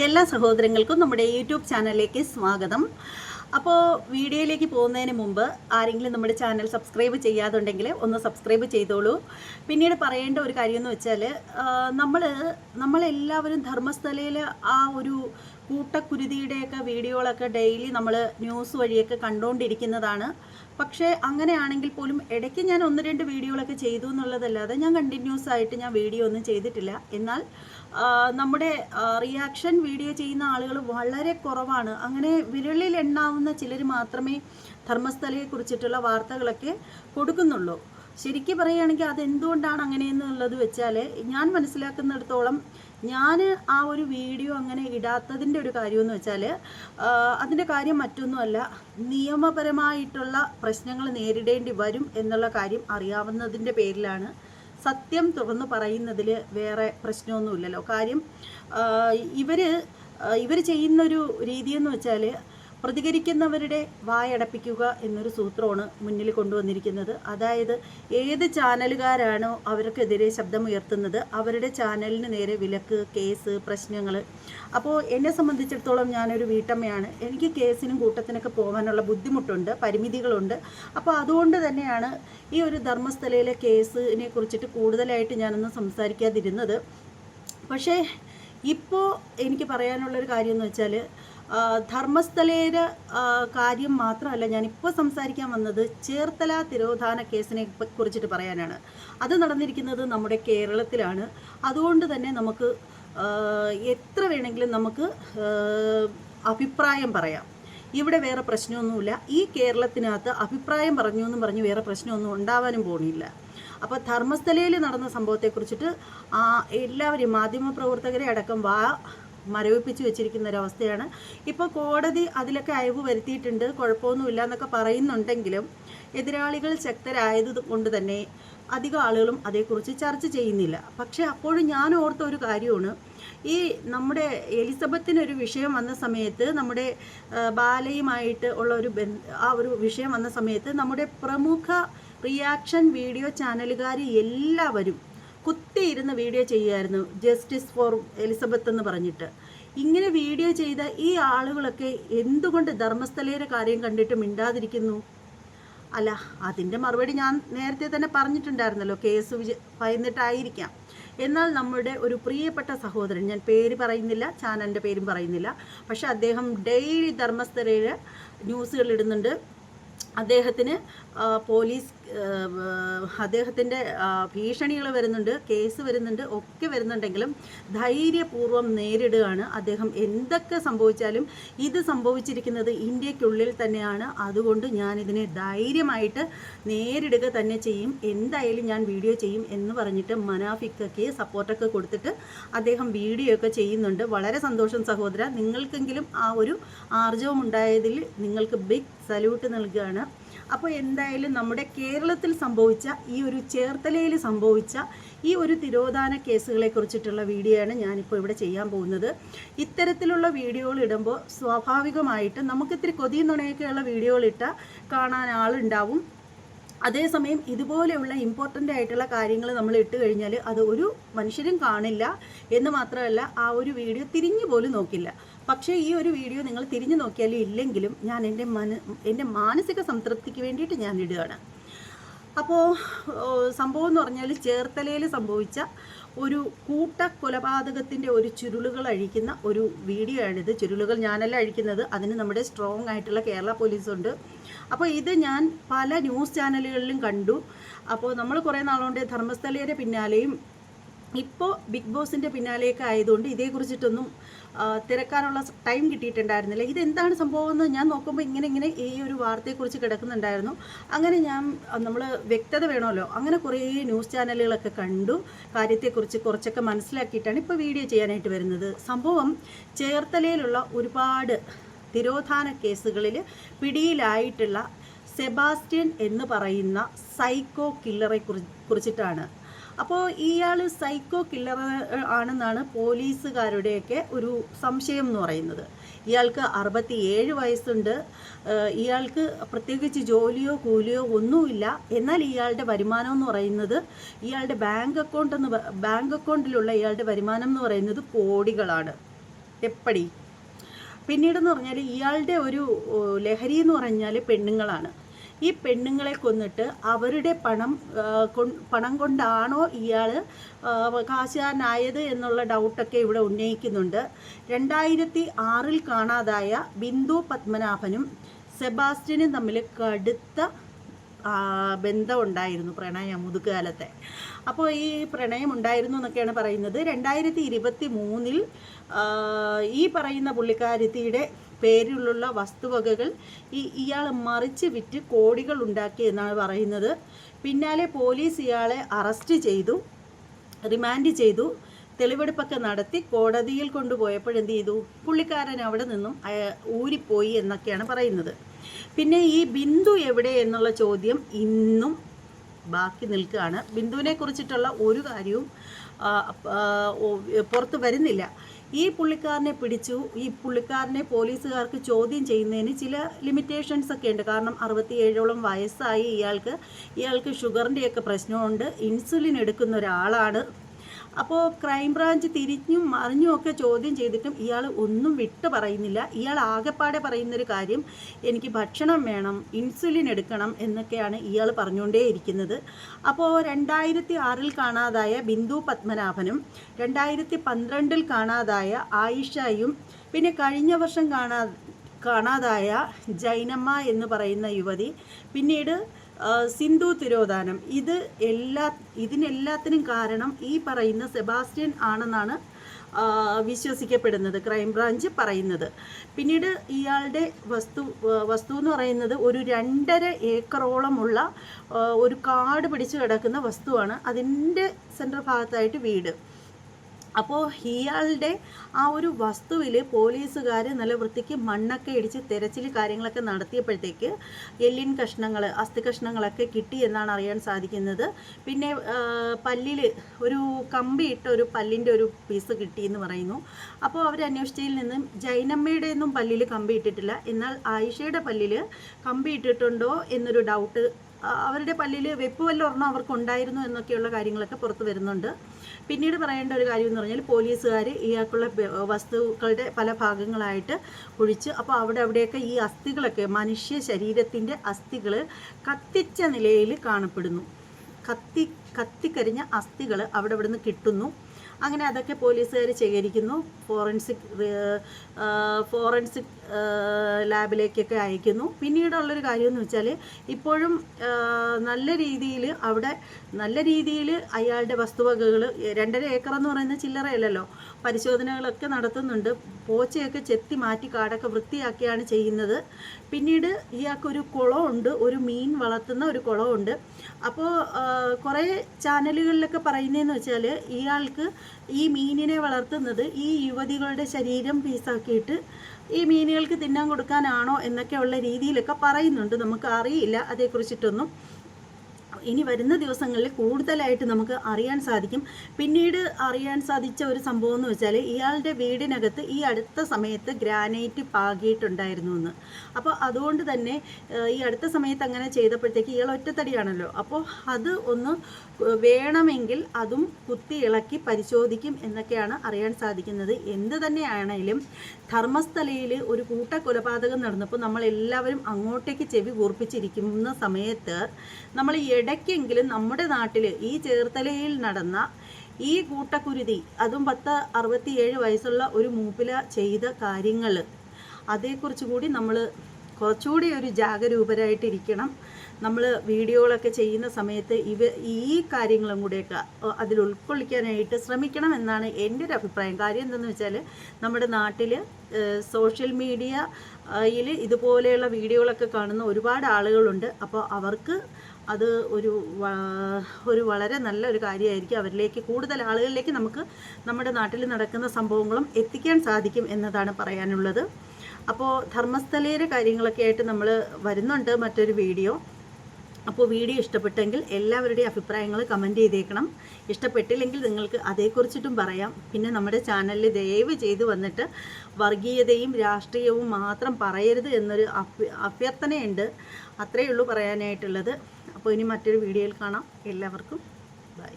എല്ലാ സഹോദരങ്ങൾക്കും നമ്മുടെ യൂട്യൂബ് ചാനലിലേക്ക് സ്വാഗതം. അപ്പോൾ വീഡിയോയിലേക്ക് പോകുന്നതിന് മുമ്പ് ആരെങ്കിലും നമ്മുടെ ചാനൽ സബ്സ്ക്രൈബ് ചെയ്യാതുണ്ടെങ്കിൽ ഒന്ന് സബ്സ്ക്രൈബ് ചെയ്തോളൂ. പിന്നീട് പറയേണ്ട ഒരു കാര്യം എന്ന് വെച്ചാൽ നമ്മൾ നമ്മളെല്ലാവരും ധർമ്മസ്ഥലയിൽ ആ ഒരു കൂട്ടക്കുരുതിയുടെയൊക്കെ വീഡിയോകളൊക്കെ ഡെയിലി നമ്മൾ ന്യൂസ് വഴിയൊക്കെ കണ്ടുകൊണ്ടിരിക്കുന്നതാണ് പക്ഷേ അങ്ങനെയാണെങ്കിൽ പോലും ഇടയ്ക്ക് ഞാൻ ഒന്ന് രണ്ട് വീഡിയോകളൊക്കെ ചെയ്തു എന്നുള്ളതല്ലാതെ ഞാൻ കണ്ടിന്യൂസ് ആയിട്ട് ഞാൻ വീഡിയോ ഒന്നും ചെയ്തിട്ടില്ല. എന്നാൽ നമ്മുടെ റിയാക്ഷൻ വീഡിയോ ചെയ്യുന്ന ആളുകൾ വളരെ കുറവാണ്. അങ്ങനെ വിരളിൽ എണ്ണാവുന്ന ചിലർ മാത്രമേ ധർമ്മസ്ഥലയെ കുറിച്ചിട്ടുള്ള വാർത്തകളൊക്കെ കൊടുക്കുന്നുള്ളൂ. ശരിക്കും പറയുകയാണെങ്കിൽ അതെന്തുകൊണ്ടാണ് അങ്ങനെയെന്നുള്ളത് വെച്ചാൽ ഞാൻ മനസ്സിലാക്കുന്നിടത്തോളം ഞാൻ ആ ഒരു വീഡിയോ അങ്ങനെ ഇടാത്തതിന്റെ ഒരു കാര്യമെന്ന് വെച്ചാൽ അതിന്റെ കാര്യം മറ്റൊന്നുമല്ല. നിയമപരമായിട്ടുള്ള പ്രശ്നങ്ങൾ നേരിടേണ്ടി വരും എന്നുള്ള കാര്യം അറിയാവുന്നതിന്റെ പേരിലാണ് സത്യം തുറന്നു പറയുന്നതിൽ വേറെ പ്രശ്നമൊന്നുമില്ലല്ലോ. കാര്യം ഇവർ ഇവർ ചെയ്യുന്നൊരു രീതിയെന്ന് വെച്ചാൽ പ്രതികരിക്കുന്നവരുടെ വായടപ്പിക്കുക എന്നൊരു സൂത്രമാണ് മുന്നിൽ കൊണ്ടുവന്നിരിക്കുന്നത്. അതായത് ഏത് ചാനലുകാരാണോ അവർക്കെതിരെ ശബ്ദമുയർത്തുന്നത് അവരുടെ ചാനലിന് നേരെ വിലക്ക് കേസ് പ്രശ്നങ്ങൾ അപ്പോൾ എന്നെ സംബന്ധിച്ചിടത്തോളം ഞാനൊരു വീട്ടമ്മയാണ്. എനിക്ക് കേസിനും കൂട്ടത്തിനൊക്കെ പോകാനുള്ള ബുദ്ധിമുട്ടുണ്ട് പരിമിതികളുണ്ട്. അപ്പോൾ അതുകൊണ്ട് തന്നെയാണ് ഈ ഒരു ധർമ്മസ്ഥലയിലെ കേസിനെ കുറിച്ചിട്ട് കൂടുതലായിട്ട് ഞാനൊന്ന് സംസാരിക്കാതിരുന്നത്. പക്ഷേ ഇപ്പോൾ എനിക്ക് പറയാനുള്ളൊരു കാര്യം എന്ന് വെച്ചാൽ ധർമ്മസ്ഥലയുടെ കാര്യം മാത്രമല്ല ഞാനിപ്പോൾ സംസാരിക്കാൻ വന്നത് ചേർത്തല തിരോധാന കേസിനെ കുറിച്ചിട്ട് പറയാനാണ്. അത് നടന്നിരിക്കുന്നത് നമ്മുടെ കേരളത്തിലാണ്. അതുകൊണ്ട് തന്നെ നമുക്ക് എത്ര വേണമെങ്കിലും നമുക്ക് അഭിപ്രായം പറയാം. ഇവിടെ വേറെ പ്രശ്നമൊന്നുമില്ല. ഈ കേരളത്തിനകത്ത് അഭിപ്രായം പറഞ്ഞു എന്നും പറഞ്ഞ് വേറെ പ്രശ്നമൊന്നും ഉണ്ടാവാനും പോണില്ല. അപ്പോൾ ധർമ്മസ്ഥലയിൽ നടന്ന സംഭവത്തെക്കുറിച്ചിട്ട് എല്ലാവരും മാധ്യമപ്രവർത്തകരെ അടക്കം വാ മരവിപ്പിച്ച് വെച്ചിരിക്കുന്ന ഒരവസ്ഥയാണ് ഇപ്പോൾ കോടതി അതിലൊക്കെ അയവ് വരുത്തിയിട്ടുണ്ട്. കുഴപ്പമൊന്നുമില്ല എന്നൊക്കെ പറയുന്നുണ്ടെങ്കിലും എതിരാളികൾ ശക്തരായത് കൊണ്ട് തന്നെ അധികം ആളുകളും അതേക്കുറിച്ച് ചർച്ച ചെയ്യുന്നില്ല. പക്ഷേ അപ്പോഴും ഞാൻ ഓർത്ത ഒരു കാര്യമാണ്. ഈ നമ്മുടെ എലിസബത്തിനൊരു വിഷയം വന്ന സമയത്ത് നമ്മുടെ ബാലയുമായിട്ട് ഉള്ള ഒരു ആ ഒരു വിഷയം വന്ന സമയത്ത് നമ്മുടെ പ്രമുഖ റിയാക്ഷൻ വീഡിയോ ചാനലുകാർ എല്ലാവരും കുത്തിയിരുന്ന് വീഡിയോ ചെയ്യുമായിരുന്നു ജസ്റ്റിസ് ഫോർ എലിസബത്ത് എന്ന് പറഞ്ഞിട്ട്. ഇങ്ങനെ വീഡിയോ ചെയ്ത ഈ ആളുകളൊക്കെ എന്തുകൊണ്ട് ധർമ്മസ്ഥലയുടെ കാര്യം കണ്ടിട്ട് മിണ്ടാതിരിക്കുന്നു? അല്ല അതിന്റെ മറുപടി ഞാൻ നേരത്തെ തന്നെ പറഞ്ഞിട്ടുണ്ടായിരുന്നല്ലോ കേസ് വിജ ഭയന്നിട്ടായിരിക്കാം. എന്നാൽ നമ്മുടെ ഒരു പ്രിയപ്പെട്ട സഹോദരൻ ഞാൻ പേര് പറയുന്നില്ല ചാനലിന്റെ പേരും പറയുന്നില്ല പക്ഷേ അദ്ദേഹം ഡെയിലി ധർമ്മസ്ഥലയിൽ ന്യൂസുകൾ ഇടുന്നുണ്ട്. അദ്ദേഹത്തിന് പോലീസ് അദ്ദേഹത്തിന്റെ ഭീഷണികൾ വരുന്നുണ്ട് കേസ് വരുന്നുണ്ട് ഒക്കെ വരുന്നുണ്ടെങ്കിലും ധൈര്യപൂർവം നേരിടുകയാണ് അദ്ദേഹം. എന്തൊക്കെ സംഭവിച്ചാലും ഇത് സംഭവിച്ചിരിക്കുന്നത് ഇന്ത്യക്കുള്ളിൽ തന്നെയാണ്. അതുകൊണ്ട് ഞാനിതിനെ ധൈര്യമായിട്ട് നേരിടുക തന്നെ ചെയ്യും. എന്തായാലും ഞാൻ വീഡിയോ ചെയ്യും എന്ന് പറഞ്ഞിട്ട് മനാഫിക്കയ്ക്ക് സപ്പോർട്ടൊക്കെ കൊടുത്തിട്ട് അദ്ദേഹം വീഡിയോ ഒക്കെ ചെയ്യുന്നുണ്ട്. വളരെ സന്തോഷം സഹോദര. നിങ്ങൾക്കെങ്കിലും ആ ഒരു ആർജവം ഉണ്ടായതിൽ നിങ്ങൾക്ക് ബിഗ് സല്യൂട്ട് നൽകുകയാണ് അപ്പോൾ എന്തായാലും നമ്മുടെ കേരളത്തിൽ സംഭവിച്ച ഈ ഒരു ചേർത്തലയിൽ സംഭവിച്ച ഈ ഒരു തിരോധാന കേസുകളെ കുറിച്ചിട്ടുള്ള വീഡിയോ ആണ് ഞാനിപ്പോൾ ഇവിടെ ചെയ്യാൻ പോകുന്നത്. ഇത്തരത്തിലുള്ള വീഡിയോകൾ ഇടുമ്പോൾ സ്വാഭാവികമായിട്ട് നമുക്കിത്തിരി കൊതിയും നുണയൊക്കെയുള്ള വീഡിയോകൾ ഇട്ടാൽ കാണാൻ ആളുണ്ടാവും. അതേസമയം ഇതുപോലെയുള്ള ഇമ്പോർട്ടന്റ് ആയിട്ടുള്ള കാര്യങ്ങൾ നമ്മൾ ഇട്ട് കഴിഞ്ഞാൽ അത് ഒരു മനുഷ്യരും കാണില്ല എന്ന് മാത്രമല്ല ആ ഒരു വീഡിയോ തിരിഞ്ഞു പോലും നോക്കില്ല. പക്ഷേ ഈ ഒരു വീഡിയോ നിങ്ങൾ തിരിഞ്ഞു നോക്കിയാലും ഇല്ലെങ്കിലും ഞാൻ എന്റെ മന എന്റെ മാനസിക സംതൃപ്തിക്ക് വേണ്ടിയിട്ട് ഞാൻ ഇടുകയാണ്. അപ്പോൾ സംഭവം എന്ന് പറഞ്ഞാൽ ചേർത്തലയിൽ സംഭവിച്ച ഒരു കൂട്ട കൊലപാതകത്തിന്റെ ഒരു ചുരുളുകൾ അഴിക്കുന്ന ഒരു വീഡിയോ ആണിത് ചുരുളുകൾ ഞാനല്ല അഴിക്കുന്നത്. അതിന് നമ്മുടെ സ്ട്രോങ് ആയിട്ടുള്ള കേരള പോലീസുണ്ട്. അപ്പോൾ ഇത് ഞാൻ പല ന്യൂസ് ചാനലുകളിലും കണ്ടു. അപ്പോൾ നമ്മൾ കുറേ നാളുകൊണ്ട് ധർമ്മസ്ഥലയുടെ പിന്നാലെയും ഇപ്പോൾ ബിഗ് ബോസിന്റെ പിന്നാലെയൊക്കെ ആയതുകൊണ്ട് ഇതേക്കുറിച്ചിട്ടൊന്നും തിരക്കാനുള്ള ടൈം കിട്ടിയിട്ടുണ്ടായിരുന്നില്ല. ഇതെന്താണ് സംഭവം എന്ന് ഞാൻ നോക്കുമ്പോൾ ഇങ്ങനെ ഇങ്ങനെ ഈ ഒരു വാർത്തയെക്കുറിച്ച് കിടക്കുന്നുണ്ടായിരുന്നു. അങ്ങനെ ഞാൻ നമ്മൾ വ്യക്തത വേണമല്ലോ. അങ്ങനെ കുറേ ന്യൂസ് ചാനലുകളൊക്കെ കണ്ടു. കാര്യത്തെക്കുറിച്ച് കുറച്ചൊക്കെ മനസ്സിലാക്കിയിട്ടാണ് ഇപ്പോൾ വീഡിയോ ചെയ്യാനായിട്ട് വരുന്നത്. സംഭവം ചേർത്തലയിലുള്ള ഒരുപാട് തിരോധാന കേസുകളിൽ പിടിയിലായിട്ടുള്ള സെബാസ്റ്റ്യൻ എന്ന് പറയുന്ന സൈക്കോ കില്ലറെ കുറി കുറിച്ചിട്ടാണ്. അപ്പോൾ ഇയാൾ സൈക്കോ കില്ലർ ആണെന്നാണ് പോലീസുകാരുടെയൊക്കെ ഒരു സംശയം എന്ന് പറയുന്നത്. ഇയാൾക്ക് അറുപത്തി ഏഴ് വയസ്സുണ്ട് ഇയാൾക്ക് പ്രത്യേകിച്ച് ജോലിയോ കൂലിയോ ഒന്നുമില്ല. എന്നാൽ ഇയാളുടെ വരുമാനം എന്ന് പറയുന്നത് ഇയാളുടെ ബാങ്ക് അക്കൗണ്ട് എന്ന് ബാങ്ക് അക്കൗണ്ടിലുള്ള ഇയാളുടെ വരുമാനം എന്ന് പറയുന്നത് കോടികളാണ്. എപ്പടി? പിന്നീടെന്ന് പറഞ്ഞാൽ ഇയാളുടെ ഒരു ലഹരി എന്ന് പറഞ്ഞാൽ പെണ്ണുങ്ങളാണ്. ഈ പെണ്ണുങ്ങളെ കൊന്നിട്ട് അവരുടെ പണം പണം കൊണ്ടാണോ ഇയാൾ അവകാശനായത് എന്നുള്ള ഡൗട്ടൊക്കെ ഇവിടെ ഉന്നയിക്കുന്നുണ്ട്. രണ്ടായിരത്തി ആറിൽ കാണാതായ ബിന്ദു പത്മനാഭനും സെബാസ്റ്റ്യനും തമ്മിൽ കടുത്ത ബന്ധമുണ്ടായിരുന്നു പ്രണയം മുതുകാലത്തെ അപ്പോൾ ഈ പ്രണയം ഉണ്ടായിരുന്നു എന്നൊക്കെയാണ് പറയുന്നത്. രണ്ടായിരത്തി ഇരുപത്തി മൂന്നിൽ ഈ പറയുന്ന പുള്ളിക്കാരത്തിയുടെ പേരിലുള്ള വസ്തുവകകൾ ഈ ഇയാൾ മറിച്ച് വിറ്റ് കോടികൾ ഉണ്ടാക്കി എന്നാണ് പറയുന്നത്. പിന്നാലെ പോലീസ് ഇയാളെ അറസ്റ്റ് ചെയ്തു റിമാൻഡ് ചെയ്തു തെളിവെടുപ്പൊക്കെ നടത്തി കോടതിയിൽ കൊണ്ടുപോയപ്പോഴെന്ത് ചെയ്തു? പുള്ളിക്കാരൻ അവിടെ നിന്നും ഊരിപ്പോയി എന്നൊക്കെയാണ് പറയുന്നത്. പിന്നെ ഈ ബിന്ദു എവിടെ എന്നുള്ള ചോദ്യം ഇന്നും ബാക്കി നിൽക്കുകയാണ്. ബിന്ദുവിനെ കുറിച്ചിട്ടുള്ള ഒരു കാര്യവും പുറത്ത് വരുന്നില്ല. ഈ പുള്ളിക്കാരനെ പിടിച്ചു ഈ പുള്ളിക്കാരനെ പോലീസുകാർക്ക് ചോദ്യം ചെയ്യുന്നതിന് ചില ലിമിറ്റേഷൻസ് ഒക്കെ ഉണ്ട്. കാരണം അറുപത്തിയേഴോളം വയസ്സായി ഇയാൾക്ക്. ഇയാൾക്ക് ഷുഗറിന്റെയൊക്കെ പ്രശ്നമുണ്ട്. ഇൻസുലിൻ എടുക്കുന്ന ഒരാളാണ്. അപ്പോൾ ക്രൈംബ്രാഞ്ച് തിരിഞ്ഞും മറിഞ്ഞും ഒക്കെ ചോദ്യം ചെയ്തിട്ടും ഇയാൾ ഒന്നും വിട്ട് പറയുന്നില്ല. ഇയാൾ ആകെപ്പാടെ പറയുന്നൊരു കാര്യം എനിക്ക് ഭക്ഷണം വേണം ഇൻസുലിൻ എടുക്കണം എന്നൊക്കെയാണ് ഇയാൾ പറഞ്ഞുകൊണ്ടേയിരിക്കുന്നത്. അപ്പോൾ രണ്ടായിരത്തി ആറിൽ കാണാതായ ബിന്ദു പത്മനാഭനും രണ്ടായിരത്തി പന്ത്രണ്ടിൽ കാണാതായ ആയിഷയും പിന്നെ കഴിഞ്ഞ വർഷം കാണാ കാണാതായ ജൈനമ്മ എന്ന് പറയുന്ന യുവതി പിന്നീട് സിന്ധു തിരോധാനം. ഇത് എല്ലാ ഇതിനെല്ലാത്തിനും കാരണം ഈ പറയുന്ന സെബാസ്റ്റ്യൻ ആണെന്നാണ് വിശ്വസിക്കപ്പെടുന്നത് ക്രൈംബ്രാഞ്ച് പറയുന്നത്. പിന്നീട് ഇയാളുടെ വസ്തു വസ്തു എന്ന് പറയുന്നത് ഒരു രണ്ടര ഏക്കറോളമുള്ള ഒരു കാട് പിടിച്ചു കിടക്കുന്ന വസ്തുവാണ്. അതിന്റെ സെൻട്രൽ ഭാഗത്തായിട്ട് വീട്. അപ്പോൾ ഇയാളുടെ ആ ഒരു വസ്തുവിൽ പോലീസുകാർ നല്ല വൃത്തിക്ക് മണ്ണൊക്കെ ഇടിച്ച് തെരച്ചിൽ കാര്യങ്ങളൊക്കെ നടത്തിയപ്പോഴത്തേക്ക് എല്ലിൻ കഷ്ണങ്ങൾ അസ്ഥി കഷ്ണങ്ങളൊക്കെ കിട്ടി എന്നാണ് അറിയാൻ സാധിക്കുന്നത്. പിന്നെ പല്ലിൽ ഒരു കമ്പി ഇട്ട ഒരു പല്ലിന്റെ ഒരു പീസ് കിട്ടി എന്ന് പറയുന്നു. അപ്പോൾ അവർ അന്വേഷിച്ചതിൽ നിന്നും ജൈനമ്മയുടെ ഒന്നും പല്ലിൽ കമ്പി ഇട്ടിട്ടില്ല. എന്നാൽ ആയിഷയുടെ പല്ലിൽ കമ്പി ഇട്ടിട്ടുണ്ടോ എന്നൊരു ഡൗട്ട് അവരുടെ പല്ലിൽ വെപ്പ് വല്ലൊരെണ്ണം അവർക്ക് ഉണ്ടായിരുന്നു എന്നൊക്കെയുള്ള കാര്യങ്ങളൊക്കെ പുറത്ത് വരുന്നുണ്ട്. പിന്നീട് പറയേണ്ട ഒരു കാര്യം എന്ന് പറഞ്ഞാൽ പോലീസുകാർ ഇയാൾക്കുള്ള വസ്തുക്കളുടെ പല ഭാഗങ്ങളായിട്ട് കുഴിച്ച് അപ്പോൾ അവിടെ അവിടെയൊക്കെ ഈ അസ്ഥികളൊക്കെ മനുഷ്യ ശരീരത്തിന്റെ അസ്ഥികൾ കത്തിച്ച നിലയിൽ കാണപ്പെടുന്നു. കത്തി കത്തിക്കരിഞ്ഞ അസ്ഥികൾ അവിടെ ഇവിടുന്ന് കിട്ടുന്നു. അങ്ങനെ അതൊക്കെ പോലീസുകാർ ശേഖരിക്കുന്നു. ഫോറൻസിക് ഫോറൻസിക് ലാബിലേക്കൊക്കെ അയക്കുന്നു. പിന്നീടുള്ളൊരു കാര്യം എന്ന് വെച്ചാൽ ഇപ്പോഴും നല്ല രീതിയിൽ അവിടെ നല്ല രീതിയിൽ അയാളുടെ വസ്തുവകകൾ രണ്ടര ഏക്കർ എന്ന് പറയുന്നത് ചില്ലറയല്ലല്ലോ പരിശോധനകളൊക്കെ നടത്തുന്നുണ്ട്. പോച്ചയൊക്കെ ചെത്തി മാറ്റി കാടൊക്കെ വൃത്തിയാക്കിയാണ് ചെയ്യുന്നത്. പിന്നീട് ഇയാൾക്കൊരു കുളമുണ്ട് ഒരു മീൻ വളർത്തുന്ന ഒരു കുളമുണ്ട്. അപ്പോൾ കുറേ ചാനലുകളിലൊക്കെ പറയുന്നതെന്ന് വെച്ചാൽ ഇയാൾക്ക് ഈ മീനിനെ വളർത്തുന്നത് ഈ യുവതികളുടെ ശരീരം പീസാക്കിയിട്ട് ഈ മീനുകൾക്ക് തിന്നാൻ കൊടുക്കാനാണോ എന്നൊക്കെയുള്ള രീതിയിലൊക്കെ പറയുന്നുണ്ട്. നമുക്ക് അറിയില്ല അതേക്കുറിച്ചിട്ടൊന്നും. ഇനി വരുന്ന ദിവസങ്ങളിൽ കൂടുതലായിട്ട് നമുക്ക് അറിയാൻ സാധിക്കും. പിന്നീട് അറിയാൻ സാധിച്ച ഒരു സംഭവം എന്ന് വെച്ചാൽ ഇയാളുടെ വീടിനകത്ത് ഈ അടുത്ത സമയത്ത് ഗ്രാനൈറ്റ് പാകിയിട്ടുണ്ടായിരുന്നു എന്ന്. അപ്പോൾ അതുകൊണ്ട് തന്നെ ഈ അടുത്ത സമയത്ത് അങ്ങനെ ചെയ്തപ്പോഴത്തേക്ക് ഇയാൾ ഒറ്റത്തടിയാണല്ലോ. അപ്പോൾ അത് ഒന്ന് വേണമെങ്കിൽ അതും കുത്തി ഇളക്കി പരിശോധിക്കും എന്നൊക്കെയാണ് അറിയാൻ സാധിക്കുന്നത്. എന്ത് തന്നെയാണെങ്കിലും ധർമ്മസ്ഥലയിൽ ഒരു കൂട്ട കൊലപാതകം നടന്നപ്പോൾ നമ്മളെല്ലാവരും അങ്ങോട്ടേക്ക് ചെവി കൂർപ്പിച്ചിരിക്കുന്ന സമയത്ത് നമ്മൾ ഇടയ്ക്കെങ്കിലും നമ്മുടെ നാട്ടിൽ ഈ ചേർത്തലയിൽ നടന്ന ഈ കൂട്ടക്കുരുതി അതും പത്ത് അറുപത്തിയേഴ് വയസ്സുള്ള ഒരു മൂപ്പില ചെയ്ത കാര്യങ്ങൾ അതേക്കുറിച്ച് കൂടി നമ്മൾ കുറച്ചുകൂടി ഒരു ജാഗരൂപരായിട്ടിരിക്കണം. നമ്മൾ വീഡിയോകളൊക്കെ ചെയ്യുന്ന സമയത്ത് ഇവ ഈ കാര്യങ്ങളും കൂടെയൊക്കെ അതിൽ ഉൾക്കൊള്ളിക്കാനായിട്ട് ശ്രമിക്കണം എന്നാണ് എന്റെ ഒരു അഭിപ്രായം. കാര്യം എന്തെന്ന് വെച്ചാൽ നമ്മുടെ നാട്ടിൽ സോഷ്യൽ മീഡിയ യിൽ ഇതുപോലെയുള്ള വീഡിയോകളൊക്കെ കാണുന്ന ഒരുപാട് ആളുകളുണ്ട്. അപ്പോൾ അവർക്ക് അത് ഒരു ഒരു വളരെ നല്ലൊരു കാര്യമായിരിക്കും. അവരിലേക്ക് കൂടുതൽ ആളുകളിലേക്ക് നമുക്ക് നമ്മുടെ നാട്ടിൽ നടക്കുന്ന സംഭവങ്ങളും എത്തിക്കാൻ സാധിക്കും എന്നതാണ് പറയാനുള്ളത്. അപ്പോൾ ധർമ്മസ്ഥലയിലെ കാര്യങ്ങളൊക്കെ ആയിട്ട് നമ്മൾ വരുന്നുണ്ട് മറ്റൊരു വീഡിയോ. അപ്പോൾ വീഡിയോ ഇഷ്ടപ്പെട്ടെങ്കിൽ എല്ലാവരുടെയും അഭിപ്രായങ്ങൾ കമന്റ് ചെയ്തേക്കണം. ഇഷ്ടപ്പെട്ടില്ലെങ്കിൽ നിങ്ങൾക്ക് അതേക്കുറിച്ചിട്ടും പറയാം. പിന്നെ നമ്മുടെ ചാനലിൽ ദയവ് ചെയ്ത് വന്നിട്ട് വർഗീയതയും രാഷ്ട്രീയവും മാത്രം പറയരുത് എന്നൊരു അഭ്യ അഭ്യർത്ഥനയുണ്ട്. അത്രയേ ഉള്ളൂ പറയാനായിട്ടുള്ളത്. അപ്പോൾ ഇനി മറ്റൊരു വീഡിയോയിൽ കാണാം. എല്ലാവർക്കും ബൈ